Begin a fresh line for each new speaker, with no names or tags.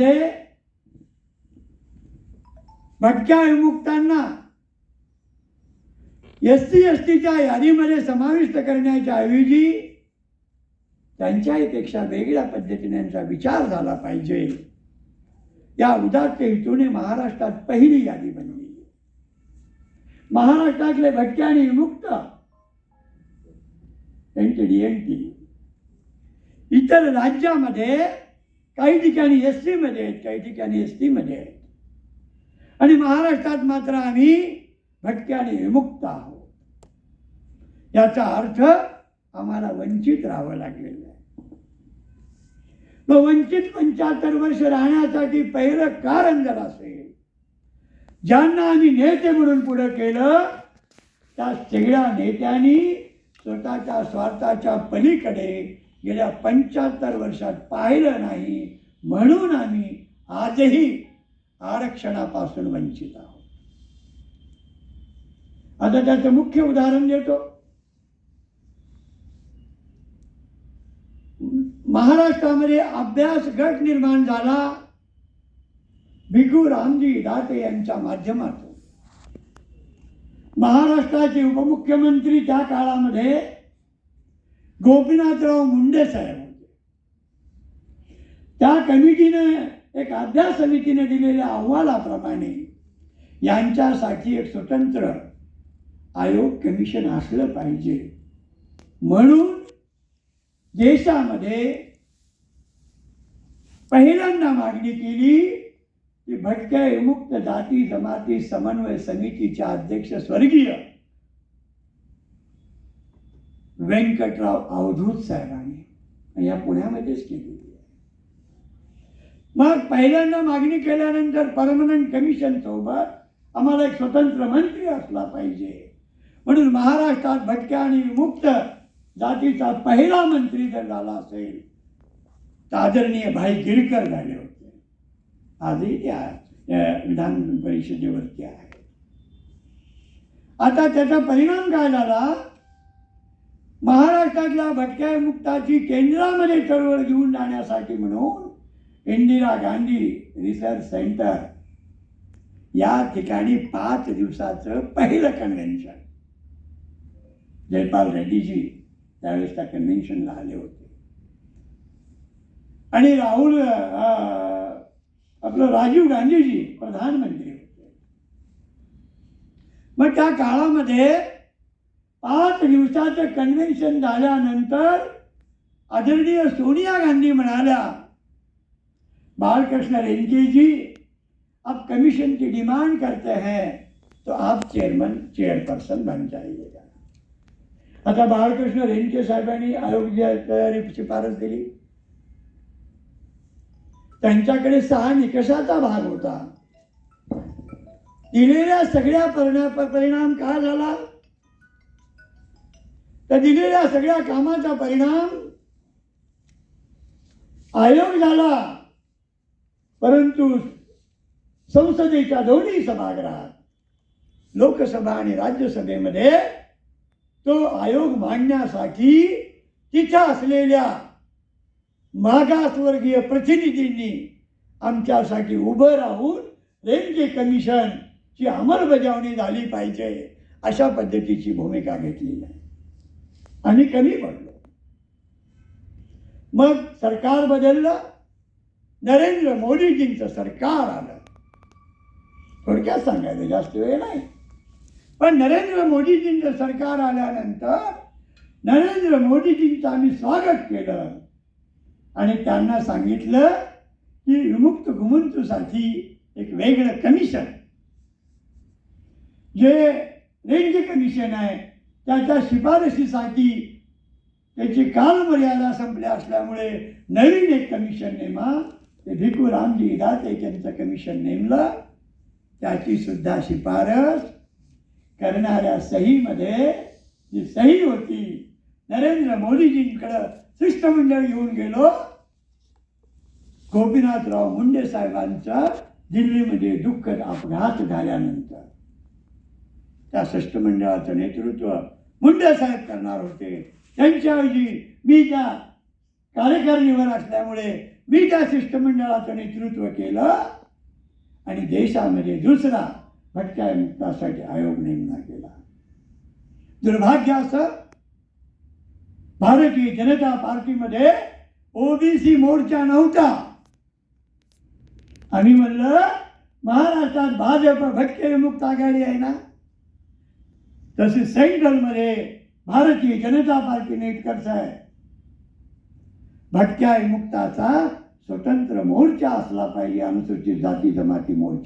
मध्ये भटक्या विमुक्तांना S C S टीच्या यादीमध्ये समाविष्ट करण्याच्या ऐवजी त्यांच्याहीपेक्षा वेगळ्या पद्धतीने यांचा विचार झाला पाहिजे. या उदात्त हेतूने महाराष्ट्रात पहिली यादी बनली. महाराष्ट्रातले भटके आणि विमुक्त एनटीडी एन टी इतर राज्यामध्ये काही ठिकाणी एसमध्ये आहेत काही ठिकाणी एसमध्ये आहेत. आणि महाराष्ट्रात मात्र आम्ही भटक्याने विमुक्त आहोत. याचा अर्थ आम्हाला वंचित राहावं लागलेलं आहे. मग वंचित पंच्याहत्तर वर्ष राहण्यासाठी पहिलं कारण जर असेल ज्यांना आम्ही नेते म्हणून पुढं केलं त्या सगळ्या नेत्यांनी स्वतःच्या स्वार्थाच्या पलीकडे गेल्या पंच्याहत्तर वर्षात पाहिलं नाही म्हणून आम्ही आजही आरक्षणापासून वंचित आहोत. आता त्याचं मुख्य उदाहरण देतो. महाराष्ट्रामध्ये अभ्यास गट निर्माण झाला. भिकू रामजी दाते यांच्या माध्यमातून. महाराष्ट्राचे उपमुख्यमंत्री त्या काळामध्ये गोपीनाथराव मुंडे साहेब होते. त्या कमिटीने एक अभ्यास समितीने दिलेल्या अहवालाप्रमाणे यांच्यासाठी एक स्वतंत्र आयोग कमिशन असलं पाहिजे. म्हणून देशामध्ये पहिल्यांदा मागणी केली की भटक्या विमुक्त जाती जमाती समन्वय समितीचे अध्यक्ष स्वर्गीय व्यंकटराव अवधूत साहेबांनी या पुण्यामध्येच केलेली आहे मग पहिल्यांदा मागणी केल्यानंतर परमनंट कमिशन सोबत आम्हाला एक स्वतंत्र मंत्री असला पाहिजे. म्हणून महाराष्ट्रात भटक्या आणि विमुक्त जातीचा पहिला मंत्री जर झाला असेल तर आदरणीय भाई गिरकर झाले होते. आजही त्या विधान परिषदेवरती आहे आता त्याचा परिणाम काय झाला? महाराष्ट्रातल्या भटक्या मुक्ताची केंद्रामध्ये चळवळ घेऊन जाण्यासाठी म्हणून इंदिरा गांधी रिसर्च सेंटर या ठिकाणी पाच दिवसाचं पहिलं कन्व्हेन्शन जयपाल रेड्डीजी त्यावेळेस त्या कन्व्हेन्शनला आले होते. आणि राहुल आपलं राजीव गांधीजी प्रधानमंत्री होते. मग त्या काळामध्ये पाच दिवसाचं कन्व्हेन्शन झाल्यानंतर आदरणीय सोनिया गांधी म्हणाल्या बालकृष्ण रेंकेजी आप कमीशन की डिमांड करते हैं तो आप चेयरमन चेयरपर्सन बन जाइएगा. आता बाळकृष्ण रेणके साहेबांनी आयोगाची शिफारस दिली. त्यांच्याकडे सहा निकषाचा भाग होता. दिलेल्या सगळ्या परिणा परिणाम काय झाला? तर दिलेल्या सगळ्या कामाचा परिणाम आयोग झाला. परंतु संसदेच्या दोन्ही सभागृहात लोकसभा आणि राज्यसभेमध्ये तो आयोग मांडण्यासाठी तिथं असलेल्या मागासवर्गीय प्रतिनिधींनी आमच्यासाठी उभं राहून रेल्वे कमिशनची अंमलबजावणी झाली पाहिजे अशा पद्धतीची भूमिका घेतली आहे. आम्ही कमी पडलो. मग सरकार बदललं. नरेंद्र मोदीजींचं सरकार आलं. थोडक्यात सांगायचं जास्त वेळ नाही. पण नरेंद्र मोदीजींचं सरकार आल्यानंतर नरेंद्र मोदीजींचं आम्ही स्वागत केलं. आणि त्यांना सांगितलं की विमुक्त घुमंतूसाठी एक वेगळं कमिशन. जे रेंज कमिशन आहे त्याच्या शिफारशीसाठी त्याची कालमर्यादा संपल्या असल्यामुळे नवीन एक कमिशन नेमा. ते भिकू रामजी दाते त्यांचं कमिशन नेमलं. त्याची सुद्धा शिफारस करणाऱ्या सहीमध्ये जी सही होती नरेंद्र मोदीजींकडं शिष्टमंडळ घेऊन गेलो. गोपीनाथराव मुंडे साहेबांचा दिल्लीमध्ये दुःखद अपघात झाल्यानंतर. त्या शिष्टमंडळाचं नेतृत्व मुंडे साहेब करणार होते. त्यांच्याऐवजी मी त्या कार्यकारिणीवर असल्यामुळे मी त्या शिष्टमंडळाचं नेतृत्व केलं आणि देशामध्ये दुसरा भटक्या मुक्तासाठी आयोग नेमणा केला. दुर्भाग्य असं भारतीय जनता पार्टीमध्ये ओबीसी मोर्चा नव्हता. आम्ही म्हणलं महाराष्ट्रात भाजप भटके विमुक्त आघाडी आहे ना? तसेच सेंट्रलमध्ये भारतीय जनता पार्टी नेटकर्स आहे. भटक्या विमुक्ताचा स्वतंत्र मोर्चा असला पाहिजे अनुसूचित जाती जमाती मोर्चा.